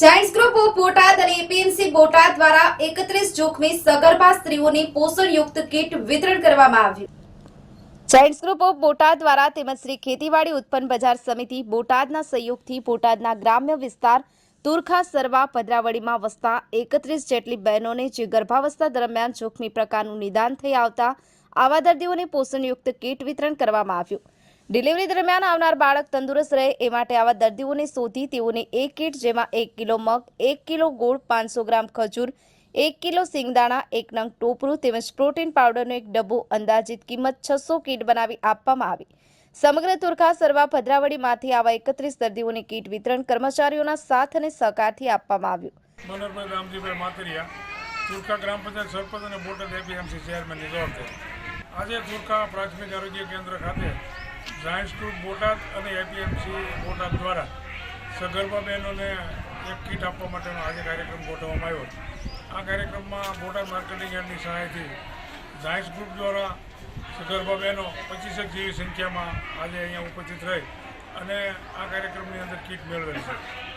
Giants group Botad અને APMC Botad દ્વારા એકત્રીસ જોખમી સગર્ભા સ્ત્રીઓની પોષણયુક્ત કીટ વિતરણ કરવામાં આવ્યું. જાયન્ટ્સ ગ્રુપ ઓફ બોટાદ દ્વારા તેમજ શ્રી ખેતીવાડી ઉત્પન્ન બજાર સમિતિ બોટાદના સહયોગથી બોટાદના ગ્રામ્ય વિસ્તાર તુરખા સરવા પદરાવડીમાં વસતા એકત્રીસ જેટલી બહેનોને જે ગર્ભાવસ્થા દરમિયાન જોખમી પ્રકારનું નિદાન થઈ આવતા આવા દર્દીઓને પોષણયુક્ત કીટ વિતરણ કરવામાં આવ્યું. ડિલિવરી દરમિયાન આવનાર બાળક તંદુરસ્ત રહે એ માટે આવા દર્દીઓને શોધી તેઓને એક કીટ જેમાં એક કિલો મગ, એક કિલો ગોળ, પાંચસો ગ્રામ ખજૂર, એક કિલો સિંગદાણા, એક નંગ ટોપરું તેમજ પ્રોટીન પાવડરનો એક ડબ્બો અંદાજિત કિંમત છસો કીટ બનાવી આપવામાં આવી. સમગ્ર તુરખા સરવા ભદ્રાવળીમાંથી આવા એકત્રીસ દર્દીઓને કીટ વિતરણ કર્મચારીઓના સાથ અને સહકારથી આપવામાં આવ્યું. મનોહરભાઈ રામજીભાઈ માતરિયા તુરખા ગ્રામ પંચાયત સરપંચ અને બોટાદ એપીએમસી ચેરમેનની જવાબદારી. આજે તુરખા પ્રાથમિક આરોગ્ય કેન્દ્ર ખાતે જાયન્ટ્સ ગ્રુપ બોટાદ અને એપીએમસી બોટાદ દ્વારા સગર્ભા બહેનોને એક કીટ આપવા માટેનો આજે કાર્યક્રમ ગોઠવવામાં આવ્યો આ કાર્યક્રમમાં બોટાદ માર્કેટિંગ યાર્ડની સહાયથી સાયન્સ ગ્રુપ દ્વારા સગર્ભા બહેનો પચીસેક જેવી સંખ્યામાં આજે અહીંયા ઉપસ્થિત રહી અને આ કાર્યક્રમની અંદર કીટ મેળવેલી છે.